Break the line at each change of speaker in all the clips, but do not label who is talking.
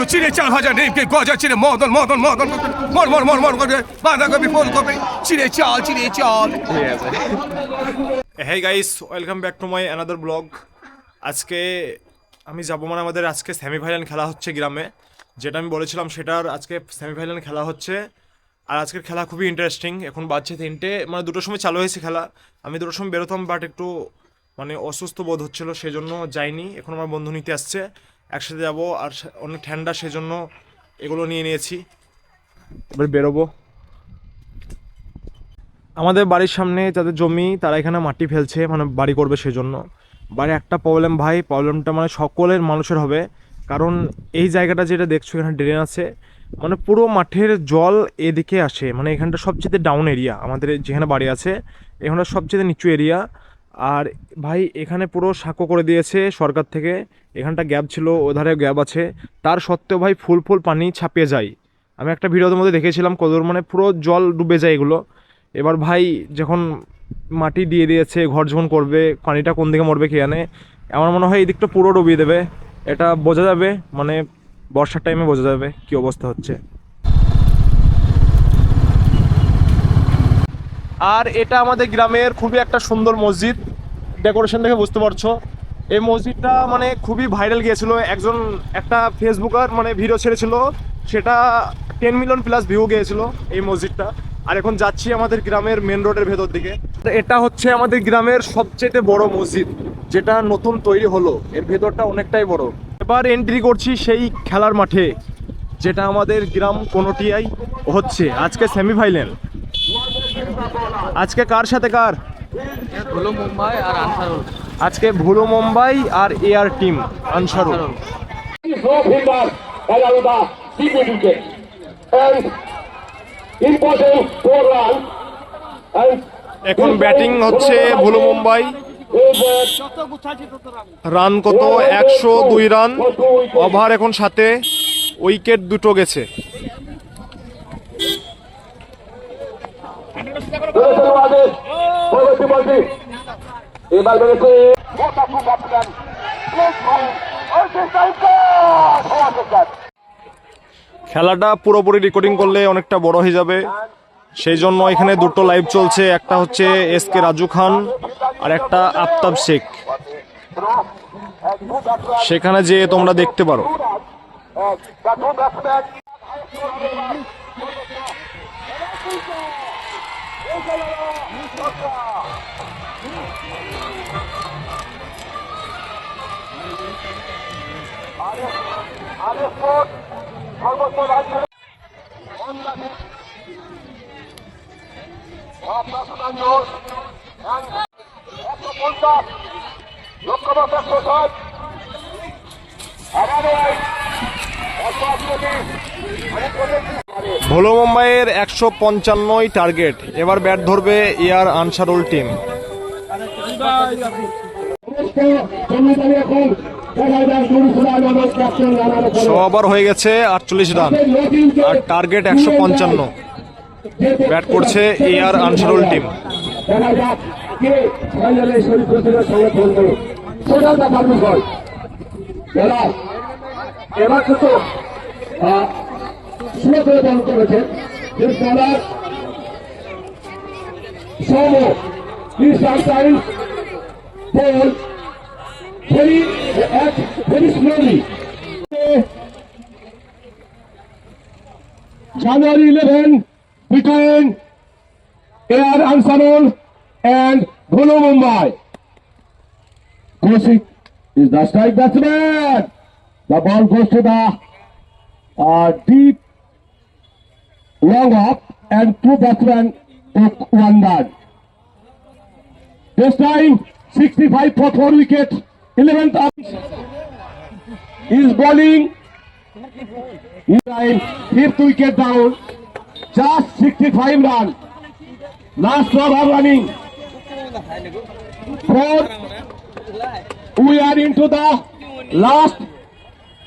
Tomato চিড়ে চার হাজার রেপকে গজা চিড়ে মদন মদন মদন মর মর মর মর করে বাঁধাকপি ফুলকপি চিড়ে চাল চিড়ে চাল।
হ্যাঁ guys welcome back to my another blog আজকে আমি যাব মানে আমাদের আজকে সেমিফাইনাল খেলা হচ্ছে গ্রামে। যেটা আমি বলেছিলাম সেটার আজকে সেমিফাইনাল খেলা হচ্ছে। আর আজকের খেলা খুবই ইন্টারেস্টিং এখন বাজছে তিনটে মানে দুটোর সময় চালু হয়েছে খেলা। আমি দুটোর সময় বেরোতাম বাট একটু মানে অসুস্থ বোধ হচ্ছিল, সেজন্য যাইনি। এখন আমার বন্ধু নিতে আসছে। একসাথে যাব আর অনেক ঠান্ডা, সেজন্য এগুলো নিয়ে নিয়েছি। এবার বেরোবো। আমাদের বাড়ির সামনে যাদের জমি, তারা এখানে মাটি ফেলছে মানে বাড়ি করবে সেজন্য। বাড়ি একটা প্রবলেম ভাই প্রবলেমটা মানে সকলের মানুষের হবে। কারণ এই জায়গাটা যেটা দেখছ, এখানে ড্রেন আছে। মানে পুরো মাঠের জল এদিকে আসে। মানে এখানটা সবচেয়ে ডাউন এরিয়া আমাদের যেখানে বাড়ি আছে, এখানটা সবচেয়ে নিচু এরিয়া আর ভাই, এখানে পুরো সাঁকো করে দিয়েছে সরকার থেকে। এখানটা গ্যাপ ছিল ওধারে গ্যাপ আছে। তার সত্ত্বেও ভাই, ফুল ফুল পানি ছাপিয়ে যায়। আমি একটা ভিডিওর মধ্যে দেখেছিলাম, কদর মানে পুরো জল ডুবে যায় এগুলো। এবার ভাই, যখন মাটি দিয়ে দিয়েছে, ঘর যখন করবে, পানিটা কোন দিকে মরবে কে আমার মনে হয় এই দিকটা পুরো ডুবিয়ে দেবে। এটা বোঝা যাবে মানে বর্ষার টাইমে বোঝা যাবে কি অবস্থা হচ্ছে। আর এটা আমাদের গ্রামের খুবই একটা সুন্দর মসজিদ। ডেকোরেশন দেখে বুঝতে পারছ। এই মসজিদটা মানে খুবই ভাইরাল গিয়েছিল। একজন একটা ফেসবুকার মানে ভিডিও ছেড়েছিল। সেটা টেন মিলিয়ন প্লাস ভিউ গিয়েছিল এই মসজিদটা। আর এখন যাচ্ছি আমাদের গ্রামের মেন রোডের ভেতর দিকে। এটা হচ্ছে আমাদের গ্রামের সবচেয়ে বড় মসজিদ, যেটা নতুন তৈরি হলো। এর ভেতরটা অনেকটাই বড়। এবার এন্ট্রি করছি সেই খেলার মাঠে, যেটা আমাদের গ্রাম কোনোটিয়াই হচ্ছে। আজকে সেমিফাইনাল আজকে কার সাথে কার?
হলো মুম্বাই আর আনসারুল।
আজকে ভুলো মুম্বাই আর এয়ার টিম আনসারুল। এখন ব্যাটিং হচ্ছে ভুলো মুম্বাই। রান কত? একশো দুই রান। ওভার এখন সাথে। উইকেট দুটো গেছে। খেলাটা পুরোপুরি রেকর্ডিং করলে অনেকটা বড় হয়ে যাবে। সেই জন্য এখানে দুটো লাইভ চলছে। একটা হচ্ছে এস কে রাজু খান আর একটা আফতাব শেখ। সেখানে যেয়ে তোমরা দেখতে পারো।
ব্যাটসম্যান সর্বোচ্চ রাজ্য আপনার সুনাঞ্জন একশো
ভোলো মুম্বাইয়ের একশো পঞ্চান্নই টার্গেট। এবার ব্যাট ধরবে এয়ার আনসারুল টিম। ওভার হয়ে গেছে আটচল্লিশ রান, আর টার্গেট একশো পঞ্চান্ন। ব্যাট করছে এয়ার আনসারুল টিম।
এবার কিন্তু করে বল করেছেন যে bowler Soum please bowl very very slowly January eleven between Air Ansarul and Bhulu Mumbai. Kosik is the strike batsman. The ball goes to the uh, deep long off and two batsmen took one run. This time 65 for four wicket. 11th up is bowling. Time fifth wicket down. Just 65 run. Last over running. Four. We are into the last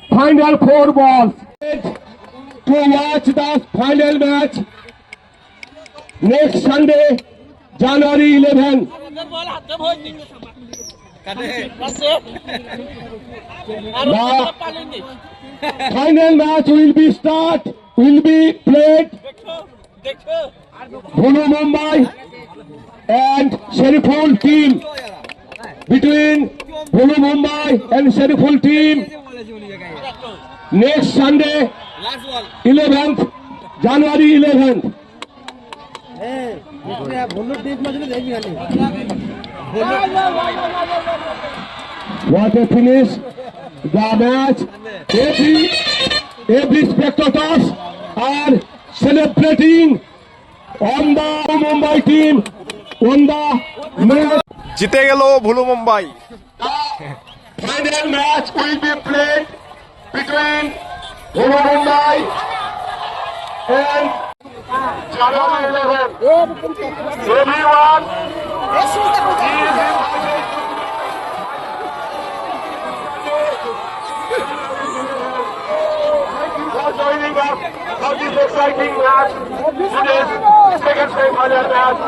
final four balls. To watch the final match next Sunday, January 11. The final match will be start, will be played. Bhulu Mumbai and Sheriful team. Between Bhulu Mumbai and Sheriful team. Next Sunday, 11th, January 11th. What a finish! The match. Every every spectators are celebrating on the Mumbai team on the match.
জিতে গেল Bhulu Mumbai
Final match will be played between Mumbai and January 11th. Everyone is joining us for this exciting match. Today's second semi-final match.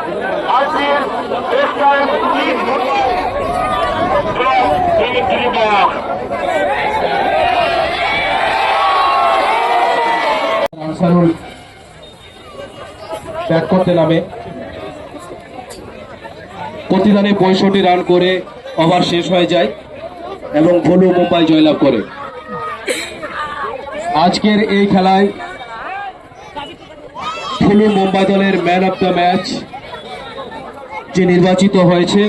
I feel this time Team Mumbai will bring it Ansarul bat করতে নামে। প্রতিদানে পঁয়ষট্টি run করে over শেষ হয়ে যায় এবং ভোলু মুম্বাই জয়লাভ করে। আজকের এই খেলায় ভোলু মুম্বাই দলের ম্যান অফ দ্য ম্যাচ যে নির্বাচিত হয়েছে,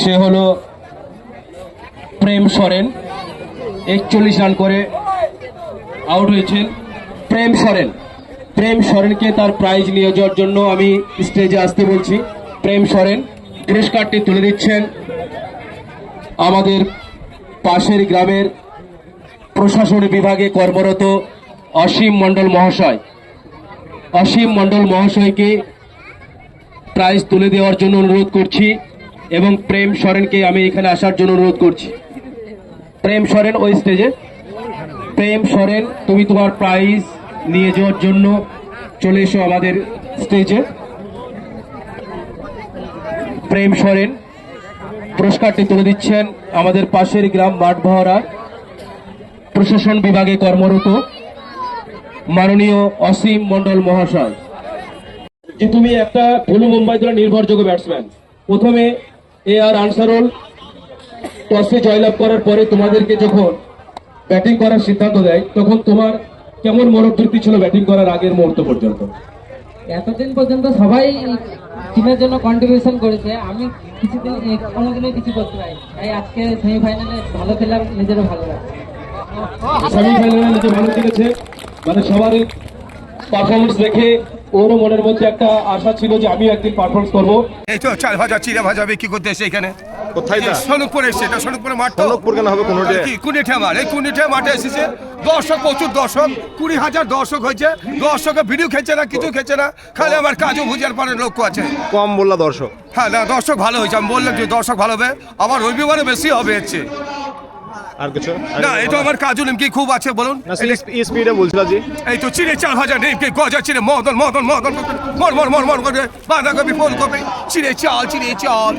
সে হলো প্রেম সরেন। একচল্লিশ রান করে আউট হয়েছেন। প্রেম সরেন। প্রেম সরেনকে তার প্রাইজ নিয়ে যাওয়ার জন্য আমি স্টেজে আসতে বলছি। প্রেম সরেন গ্রেস কার্ডটি তুলে দিচ্ছেন। আমাদের পাশের গ্রামের প্রশাসন বিভাগে কর্মরত অসীম মণ্ডল মহাশয়। অসীম মণ্ডল মহাশয়কে প্রাইজ তুলে দেওয়ার জন্য অনুরোধ করছি এবং প্রেম সরেনকে আমি এখানে আসার জন্য অনুরোধ করছি। প্রেম সরেন ওই স্টেজে প্রেম সরেন, তুমি তোমার প্রাইজ নিয়ে যাওয়ার জন্য চলে এসো আমাদের স্টেজে প্রেম সরেন, পুরস্কারটি তুলে দিচ্ছেন আমাদের পাশের গ্রাম মাঠবহরা প্রশাসন বিভাগে কর্মরত মাননীয় অসীম মন্ডল মহাশয়। যে তুমি একটা ভুলু মুম্বাই দলের নির্ভরযোগ্য ব্যাটসম্যান প্রথমে এ আর আনসারুল, টসে জয়লাভ করার পরে তোমাদেরকে যখন ব্যাটিং করার সিদ্ধান্ত দেয় তখন তোমার কেমন মনোবৃত্তি ছিল ব্যাটিং করার আগের মুহূর্ত পর্যন্ত?
এতদিন পর্যন্ত সবাই টিমের জন্য কন্ট্রিবিউশন করেছে। আমি কিছুদিন কোনোদিনও কিছু করতে পারি তাই আজকে সেমিফাইনালে ভালো খেলাম নিজেরও ভালো লাগছে
সেমিফাইনালে নিজে ভালো খেলেছে। মানে সবার পারফরমেন্স দেখে ওরও মনের মধ্যে একটা আশা ছিল যে আমি একদিন পারফরমেন্স করব।
এই তো চাল ভাজা চিড়ে ভাজা বিক্রি করতে এসে এখানে?
কোথায় তা
সোনকপুর এসছে এটা সোনকপুরে মাঠ তো।
সোনকপুর কেন হবে কোনোটে?
কি কুনিঠে মাঠ এই কুনিঠে মাঠে এসেছে। দর্শক প্রচুর দর্শক কুড়ি হাজার দর্শক হয়েছে। দর্শকের ভিডিও খেছে না কিছু খেছে না খালি আমার কাজু ভুজার পরে লক্ষ্য আছে।
কম বললা দর্শক।
হ্যাঁ না দর্শক ভালো হয়েছে আমি বললাম যে দর্শক ভালো হবে আবার রবিবারে বেশি হবে হচ্ছে
আর কিছু
না এটা আমার কাজু নিমকি খুব আছে বলুন
স্পিডে বলছিল জি
এই তো চিড়ে চাল হাজার নিমকি গজা চিড়ে মদন মদন মদন মর মর মর মর করে বাঁধাকপি ফুলকপি চিড়ে চাল চিড়ে চাল